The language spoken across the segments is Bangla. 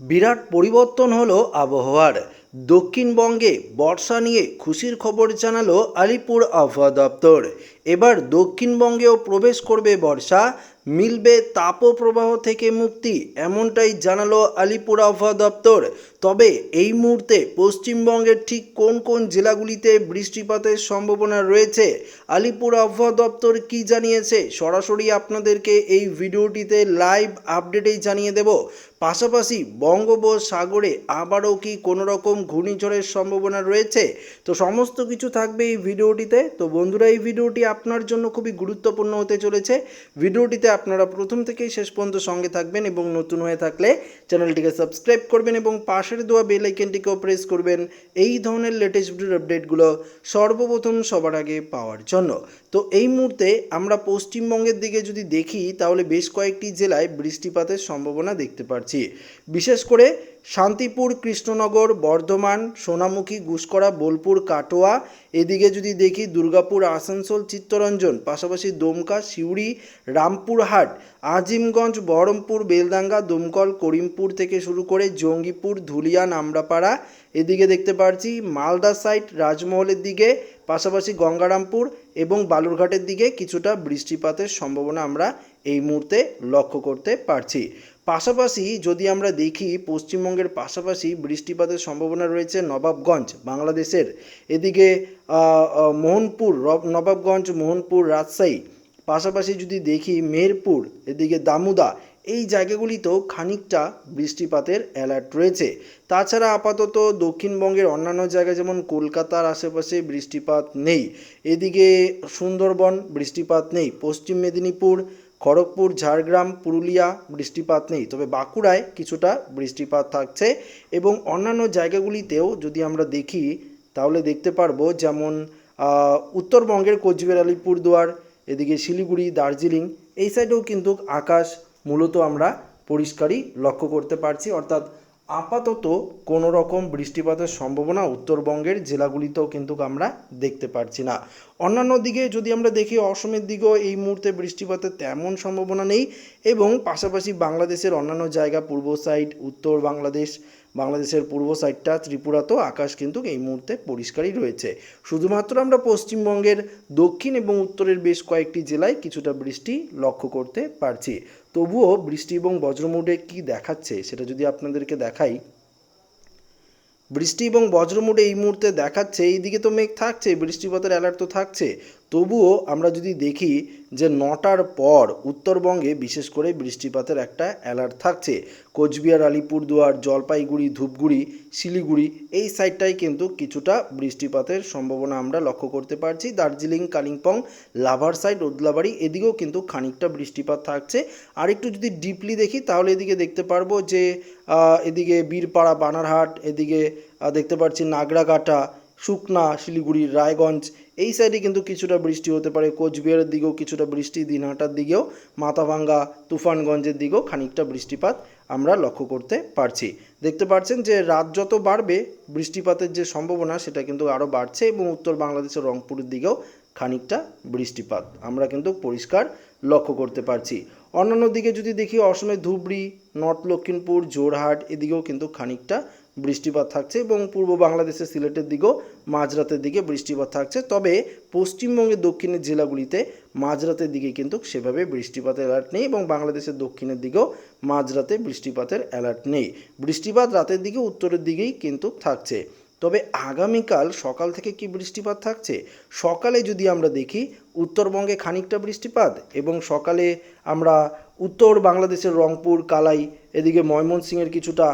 বিরাট পরিবর্তন হলো আবহাওয়ার। দক্ষিণবঙ্গে বর্ষা নিয়ে খুশির খবর জানালো আলিপুর আবহাওয়া দপ্তর। এবার দক্ষিণবঙ্গেও প্রবেশ করবে বর্ষা, মিলবে তাপপ্রবাহ থেকে মুক্তি, এমনটাই জানালো আলিপুর আবহাওয়া দপ্তর। তবে এই মুহূর্তে পশ্চিমবঙ্গের ঠিক কোন কোন জেলাগুলিতে বৃষ্টিপাতের সম্ভাবনা রয়েছে, আলিপুর আবহাওয়া দপ্তর কি জানিয়েছে, সরাসরি আপনাদেরকে এই ভিডিওটিতে লাইভ আপডেটেই জানিয়ে দেব। পাশাপাশি বঙ্গোপসাগরে আবারও কি কোনো রকম ঘূর্ণিঝড়ের সম্ভাবনা রয়েছে? তো সমস্ত কিছু থাকবে এই ভিডিওটিতে। তো বন্ধুরা, এই ভিডিওটি আপনার জন্য খুবই গুরুত্বপূর্ণ হতে চলেছে। ভিডিওটিতে আপনারা প্রথম থেকেই শেষ পর্যন্ত সঙ্গে থাকবেন এবং নতুন হয়ে থাকলে চ্যানেলটিকে সাবস্ক্রাইব করবেন এবং পাশের দেওয়া বেল আইকনটিকেও প্রেস করবেন। এই ধরনের লেটেস্ট ভিডিওর আপডেটগুলো সর্বপ্রথম সবার আগে পাওয়ার জন্য। তো এই মুহূর্তে আমরা পশ্চিমবঙ্গের দিকে যদি দেখি, তাহলে বেশ কয়েকটি জেলায় বৃষ্টিপাতের সম্ভাবনা দেখতে পাচ্ছি বিশেষ করে শান্তিপুর, কৃষ্ণনগর, বর্ধমান, সোনামুখী, গুসকরা, বোলপুর, কাটোয়া, এদিকে যদি দেখি দুর্গাপুর, আসানসোল, চিত্তরঞ্জন, পাশাপাশি দমকা, সিউড়ি, রামপুরহাট, আজিমগঞ্জ, বহরমপুর বেলদাঙ্গা দমকল, করিমপুর থেকে শুরু করে জঙ্গিপুর, ধুলিয়া নামড়াপাড়া এদিকে দেখতে পাচ্ছি মালদা সাইড রাজমহলের দিকে পাশাপাশি গঙ্গারামপুর এবং বালুরঘাটের দিকে কিছুটা বৃষ্টিপাতের সম্ভাবনা আমরা এই মুহূর্তে লক্ষ্য করতে পারছি। পাশাপাশি যদি আমরা দেখি, পশ্চিমবঙ্গের পাশাপাশি বৃষ্টিপাতের সম্ভাবনা রয়েছে নবাবগঞ্জ, বাংলাদেশের। এদিকে মোহনপুর নবাবগঞ্জ, মোহনপুর, রাজশাহী। পাশাপাশি যদি দেখি, মেহেরপুর, এদিকে দামুদা এই জায়গাগুলিতেও খানিকটা বৃষ্টিপাতের অ্যালার্ট রয়েছে। তাছাড়া আপাতত দক্ষিণবঙ্গের অন্যান্য জায়গায় যেমন কলকাতার আশেপাশে বৃষ্টিপাত নেই, এদিকে সুন্দরবন বৃষ্টিপাত নেই, পশ্চিম মেদিনীপুর, খড়গপুর, ঝাড়গ্রাম, পুরুলিয়া বৃষ্টিপাত নেই। তবে বাঁকুড়ায় কিছুটা বৃষ্টিপাত থাকছে এবং অন্যান্য জায়গাগুলিতেও যদি আমরা দেখি, তাহলে দেখতে পারব যেমন উত্তরবঙ্গের কোচবিহার, আলিপুরদুয়ার, এদিকে শিলিগুড়ি, দার্জিলিং, এই সাইডেও কিন্তু আকাশ মূলত আমরা পরিষ্কারই লক্ষ্য করতে পারছি। অর্থাৎ আপাতত কোনো রকম বৃষ্টিপাতের সম্ভাবনা উত্তরবঙ্গের জেলাগুলিতেও কিন্তু আমরা দেখতে পারছি না। অন্যান্য দিকে যদি আমরা দেখি, অসমের দিকেও এই মুহূর্তে বৃষ্টিপাতের তেমন সম্ভাবনা নেই এবং পাশাপাশি বাংলাদেশের অন্যান্য জায়গা, পূর্ব সাইড, উত্তর বাংলাদেশ বাংলাদেশের পূর্ব সাইডটা ত্রিপুরাতেও আকাশ কিন্তু এই মুহূর্তে পরিষ্কারই রয়েছে। শুধুমাত্র আমরা পশ্চিমবঙ্গের দক্ষিণ এবং উত্তরের বেশ কয়েকটি জেলায় কিছুটা বৃষ্টি লক্ষ্য করতে পারছি। তবুও বৃষ্টি এবং বজ্রমুডে কি দেখাচ্ছে সেটা যদি আপনাদেরকে দেখাই। বৃষ্টি এবং বজ্রমুডে এই মুহূর্তে দেখাচ্ছে, এইদিকে তো মেঘ থাকছে, বৃষ্টিপাতের অ্যালার্ট তো থাকছে। তবুও আমরা যদি দেখি যে নটার পর উত্তরবঙ্গে বিশেষ করে বৃষ্টিপাতের একটা অ্যালার্ট থাকছে। কোচবিহার, আলিপুরদুয়ার, জলপাইগুড়ি, ধূপগুড়ি, শিলিগুড়ি এই সাইডটায় কিন্তু কিছুটা বৃষ্টিপাতের সম্ভাবনা আমরা লক্ষ্য করতে পারছি। দার্জিলিং, কালিম্পং, লাভার সাইড ওদলাবাড়ি এদিকেও কিন্তু খানিকটা বৃষ্টিপাত থাকছে। আর একটু যদি ডিপলি দেখি তাহলে এদিকে দেখতে পারব যে এদিকে বীরপাড়া, বানারহাট, এদিকে দেখতে পাচ্ছি নাগরাকাটা, শুকনা, শিলিগুড়ি, রায়গঞ্জ এই সাইডে কিন্তু কিছুটা বৃষ্টি হতে পারে। কোচবিহারের দিকেও কিছুটা বৃষ্টি, দিনহাটার দিকেও, মাথাভাঙ্গা, তুফানগঞ্জের দিকেও খানিকটা বৃষ্টিপাত আমরা লক্ষ্য করতে পারছি। দেখতে পাচ্ছেন যে রাত যত বাড়বে, বৃষ্টিপাতের যে সম্ভাবনা সেটা কিন্তু আরও বাড়ছে এবং উত্তর বাংলাদেশের রংপুরের দিকেও খানিকটা বৃষ্টিপাত আমরা কিন্তু পরিষ্কার লক্ষ্য করতে পারছি। অন্যান্য দিকে যদি দেখি, অসমের ধুবড়ি, নর্থ লক্ষিমপুর জোরহাট এদিকেও কিন্তু খানিকটা বৃষ্টিপাত থাকছে এবং পূর্ব বাংলাদেশের সিলেটের দিকেও মাঝরাতের দিকে বৃষ্টিপাত থাকছে। তবে পশ্চিমবঙ্গের দক্ষিণের জেলাগুলিতে মাঝরাতের দিকে কিন্তু সেভাবে বৃষ্টিপাতের অ্যালার্ট নেই এবং বাংলাদেশের দক্ষিণের দিকেও মাঝরাতে বৃষ্টিপাতের অ্যালার্ট নেই। বৃষ্টিপাত রাতের দিকে, উত্তরের দিকেই কিন্তু থাকছে। তবে আগামীকাল সকাল থেকে কি বৃষ্টিপাত থাকছে? সকালে যদি আমরা দেখি, উত্তরবঙ্গে খানিকটা বৃষ্টিপাত এবং সকালে আমরা উত্তর বাংলাদেশের রংপুর, কালাই, এদিকে ময়মনসিংহের কিছুটা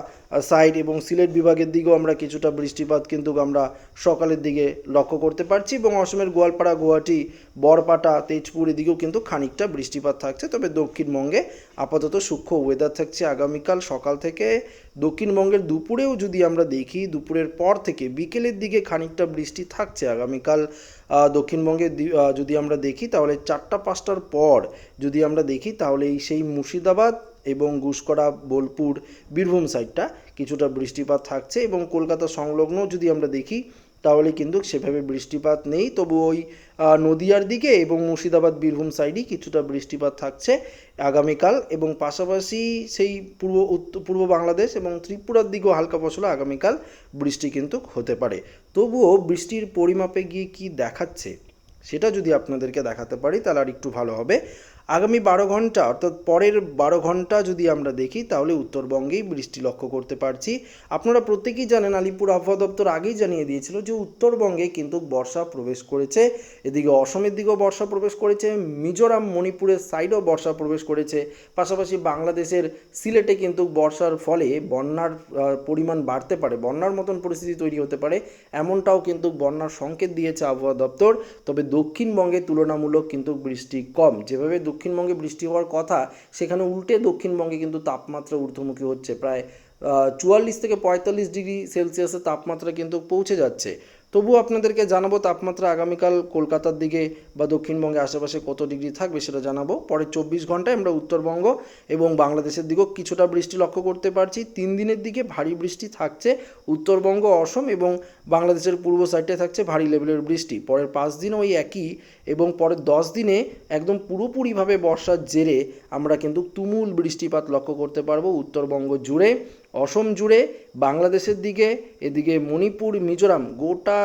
সাইড এবং সিলেট বিভাগের দিকেও আমরা কিছুটা বৃষ্টিপাত কিন্তু আমরা সকালের দিকে লক্ষ্য করতে পারছি এবং অসমের গোয়ালপাড়া, গুয়াহাটি, বরপাটা, তেজপুর এদিকেও কিন্তু খানিকটা বৃষ্টিপাত থাকছে। তবে দক্ষিণবঙ্গে আপাতত সূক্ষ্ম ওয়েদার থাকছে। আগামীকাল সকাল থেকে দক্ষিণবঙ্গের দুপুরেও যদি আমরা দেখি, দুপুরের পর থেকে বিকেলের দিকে খানিকটা বৃষ্টি থাকছে। আগামীকাল দক্ষিণবঙ্গে যদি আমরা দেখি, তাহলে চারটা পাঁচটার পর যদি আমরা দেখি, তাহলে এই সেই মুর্শিদাবাদ এবং গুসকরা, বোলপুর, বীরভূম সাইডটা কিছুটা বৃষ্টিপাত থাকছে এবং কলকাতা সংলগ্ন যদি আমরা দেখি, তাহলে কিন্তু সেভাবে বৃষ্টিপাত নেই। তবু ওই নদিয়ার দিকে এবং মুর্শিদাবাদ, বীরভূম সাইডেই কিছুটা বৃষ্টিপাত থাকছে আগামীকাল এবং পাশাপাশি সেই পূর্ব উত্তর পূর্ব বাংলাদেশ এবং ত্রিপুরার দিকেও হালকা ফসলা আগামীকাল বৃষ্টি কিন্তু হতে পারে। তবুও বৃষ্টির পরিমাপে গিয়ে কি দেখাচ্ছে, সেটা যদি আপনাদেরকে দেখাতে পারি, তাহলে আর একটু ভালো হবে। আগামী বারো ঘণ্টা, অর্থাৎ পরের বারো ঘণ্টা যদি আমরা দেখি, তাহলে উত্তরবঙ্গেই বৃষ্টি লক্ষ্য করতে পারছি। আপনারা প্রত্যেকেই জানেন, আলিপুর আবহাওয়া দপ্তর আগেই জানিয়ে দিয়েছিল যে উত্তরবঙ্গে কিন্তু বর্ষা প্রবেশ করেছে। এদিকে অসমের দিকেও বর্ষা প্রবেশ করেছে, মিজোরাম, মণিপুরের সাইডেও বর্ষা প্রবেশ করেছে। পাশাপাশি বাংলাদেশের সিলেটে কিন্তু বর্ষার ফলে বন্যার পরিমাণ বাড়তে পারে, বন্যার মতন পরিস্থিতি তৈরি হতে পারে, এমনটাও কিন্তু বন্যার সংকেত দিয়েছে আবহাওয়া দপ্তর। তবে দক্ষিণবঙ্গে তুলনামূলক কিন্তু বৃষ্টি কম। যেভাবে দক্ষিণবঙ্গে বৃষ্টি হওয়ার কথা, সেখানে উল্টে দক্ষিণবঙ্গে কিন্তু তাপমাত্রা ঊর্ধ্বমুখী হচ্ছে। প্রায় চুয়াল্লিশ থেকে পঁয়তাল্লিশ ডিগ্রি সেলসিয়াসের তাপমাত্রা কিন্তু পৌঁছে যাচ্ছে। তবুও আপনাদেরকে জানাব তাপমাত্রা আগামীকাল কলকাতার দিকে বা দক্ষিণবঙ্গে আশেপাশে কত ডিগ্রি থাকবে সেটা জানাব। পরে চব্বিশ ঘন্টায় আমরা উত্তরবঙ্গ এবং বাংলাদেশের দিকেও কিছুটা বৃষ্টি লক্ষ্য করতে পারছি। তিন দিনের দিকে ভারী বৃষ্টি থাকছে উত্তরবঙ্গ, অসম এবং বাংলাদেশের পূর্ব সাইডে থাকছে ভারী লেভেলের বৃষ্টি। পরের পাঁচ দিন ওই একই এবং পরের দশ দিনে একদম পুরোপুরিভাবে বর্ষার জেরে আমরা কিন্তু তুমুল বৃষ্টিপাত লক্ষ্য করতে পারব উত্তরবঙ্গ জুড়ে। অসম জুড়ে বাংলাদেশের দিকে, এদিকে মণিপুর, মিজোরাম গোটা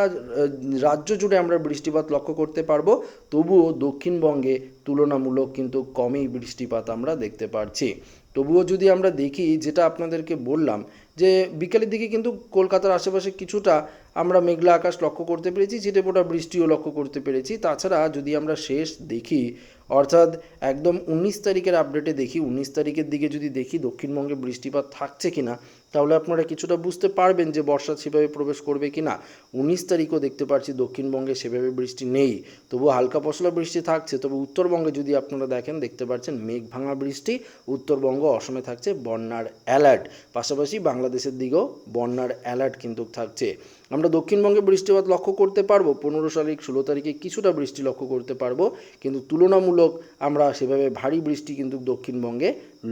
রাজ্য জুড়ে আমরা বৃষ্টিপাত লক্ষ্য করতে পারব। তবুও দক্ষিণবঙ্গে তুলনামূলক কিন্তু কমই বৃষ্টিপাত আমরা দেখতে পারছি। তবুও যদি আমরা দেখি, যেটা আপনাদেরকে বললাম, যে বিকালের দিকে কিন্তু কলকাতার আশেপাশে কিছুটা আমরা মেঘলা আকাশ লক্ষ্য করতে পেরেছি, ছিটেফোঁটা বৃষ্টিও লক্ষ্য করতে পেরেছি। তাছাড়া যদি আমরা শেষ দেখি অর্থাৎ একদম উনিশ তারিখের আপডেটে দেখি, উনিশ তারিখের দিকে যদি দেখি দক্ষিণবঙ্গে বৃষ্টিপাত থাকছে কিনা তাহলে আপনারা কিছুটা বুঝতে পারবেন যে বর্ষা সেভাবে প্রবেশ করবে কিনা। উনিশ তারিখও দেখতে পাচ্ছি দক্ষিণবঙ্গে সেভাবে বৃষ্টি নেই। তবু হালকা পশলা বৃষ্টি থাকছে, তবে উত্তরবঙ্গে যদি আপনারা দেখেন, দেখতে পাচ্ছেন মেঘ ভাঙা বৃষ্টি, উত্তরবঙ্গ অসমে থাকছে বন্যার অ্যালার্ট পাশাপাশি বাংলাদেশের দিকেও বন্যার অ্যালার্ট কিন্তু থাকছে। আমরা দক্ষিণবঙ্গে বৃষ্টিপাত লক্ষ্য করতে পারব, পনেরো তারিখ, ষোলো তারিখে কিছুটা বৃষ্টি লক্ষ্য করতে পারব, কিন্তু তুলনামূলক আমরা সেভাবে ভারী বৃষ্টি কিন্তু দক্ষিণবঙ্গে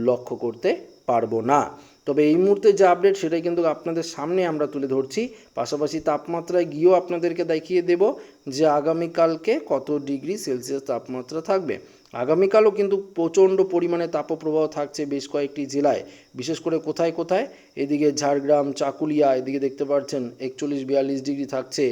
লক্ষ্য করতে পারব না। তবে এই মুহূর্তে যে আপডেট সেটাই কিন্তু আপনাদের সামনে আমরা তুলে ধরছি। পাশাপাশি তাপমাত্রায় গিয়েও আপনাদেরকে দেখিয়ে দেব যে আগামীকালকে কত ডিগ্রি সেলসিয়াস তাপমাত্রা থাকবে। আগামীকালও কিন্তু প্রচণ্ড পরিমাণে তাপপ্রবাহ থাকছে বেশ কয়েকটি জেলায়, বিশেষ করে কোথায় কোথায়? এদিকে ঝাড়গ্রাম, চাকুলিয়া, এদিকে দেখতে পাচ্ছেন একচল্লিশ বিয়াল্লিশ ডিগ্রি থাকছে,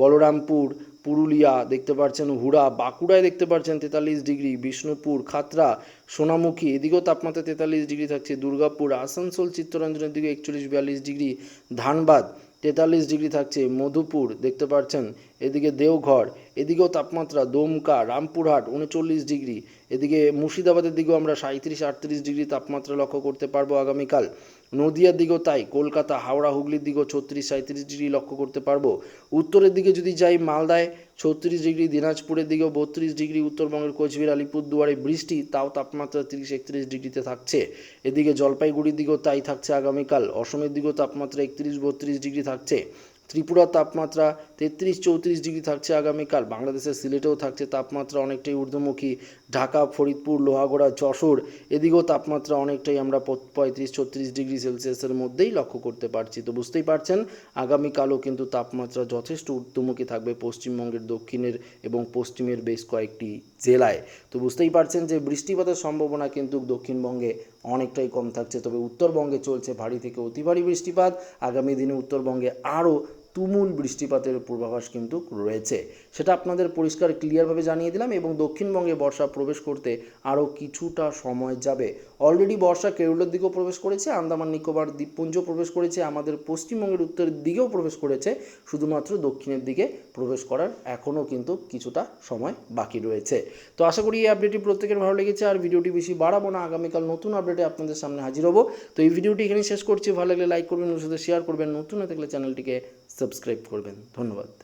বলরামপুর পুরুলিয়া দেখতে পাচ্ছেন হুড়া, বাঁকুড়ায় দেখতে পাচ্ছেন তেতাল্লিশ ডিগ্রি, বিষ্ণুপুর, খাতড়া, সোনামুখী, এদিকেও তাপমাত্রা তেতাল্লিশ ডিগ্রি থাকছে, দুর্গাপুর, আসানসোল, চিত্তরঞ্জনের দিকে একচল্লিশ বিয়াল্লিশ ডিগ্রি, ধানবাদ তেতাল্লিশ ডিগ্রি থাকছে, মধুপুর দেখতে পাচ্ছেন এদিকে দেওঘর এদিকেও তাপমাত্রা দমকা, রামপুরহাট উনচল্লিশ ডিগ্রি। এদিকে মুর্শিদাবাদের দিকেও আমরা সাঁত্রিশ আটত্রিশ ডিগ্রি তাপমাত্রা লক্ষ্য করতে পারব আগামীকাল। নদিয়ার দিকেও তাই, কলকাতা, হাওড়া, হুগলির দিকেও ছত্রিশ সাঁত্রিশ ডিগ্রি লক্ষ্য করতে পারব। উত্তরের দিকে যদি যাই, মালদায় ছত্রিশ ডিগ্রি, দিনাজপুরের দিকেও বত্রিশ ডিগ্রি, উত্তরবঙ্গের কোচবিহার, আলিপুরদুয়ারে বৃষ্টি, তাও তাপমাত্রা তিরিশ, একত্রিশ ডিগ্রিতে থাকছে। এদিকে জলপাইগুড়ির দিকেও তাই থাকছে আগামীকাল, অসমের দিকেও তাপমাত্রা একত্রিশ, বত্রিশ ডিগ্রি থাকছে। ত্রিপুরার তাপমাত্রা তেত্রিশ চৌত্রিশ ডিগ্রি থাকছে আগামীকাল বাংলাদেশের সিলেটেও থাকছে তাপমাত্রা অনেকটাই ঊর্ধ্বমুখী। ঢাকা, ফরিদপুর, লোহাগড়া, যশোর, এদিকেও তাপমাত্রা অনেকটাই আমরা পঁয়ত্রিশ, ছত্রিশ ডিগ্রি সেলসিয়াসের মধ্যেই লক্ষ্য করতে পারছি। তো বুঝতেই পারছেন, আগামীকালও কিন্তু তাপমাত্রা যথেষ্ট ঊর্ধ্বমুখী থাকবে পশ্চিমবঙ্গের, দক্ষিণের এবং পশ্চিমের বেশ কয়েকটি জেলায়। তো বুঝতেই পারছেন যে বৃষ্টিপাতের সম্ভাবনা কিন্তু দক্ষিণবঙ্গে অনেকটাই কম থাকছে। তবে উত্তরবঙ্গে চলছে ভারী থেকে অতি ভারী বৃষ্টিপাত। আগামী দিনে উত্তরবঙ্গে আরও তুমুল বৃষ্টিপাতের পূর্বাভাস কিন্তু রয়েছে। সেটা আপনাদের পরিষ্কার ক্লিয়ারভাবে জানিয়ে দিলাম এবং দক্ষিণবঙ্গে বর্ষা প্রবেশ করতে আরও কিছুটা সময় যাবে। অলরেডি বর্ষা কেরলের দিকেও প্রবেশ করেছে, আন্দামান, নিকোবর দ্বীপপুঞ্জ প্রবেশ করেছে, আমাদের পশ্চিমবঙ্গের উত্তরের দিকেও প্রবেশ করেছে, শুধুমাত্র দক্ষিণের দিকে প্রবেশ করার এখনও কিন্তু কিছুটা সময় বাকি রয়েছে। তো আশা করি এই আপডেটটি প্রত্যেকের ভালো লেগেছে, আর ভিডিওটি বেশি বাড়াবো না, আগামীকাল নতুন আপডেটে আপনাদের সামনে হাজির হব। তো এই ভিডিওটি এখানে শেষ করছি, ভালো লাগলে লাইক করবেন ওর সাথে শেয়ার করবেন, নতুন হয়ে থাকলে চ্যানেলটিকে সাবস্ক্রাইব করবেন। ধন্যবাদ।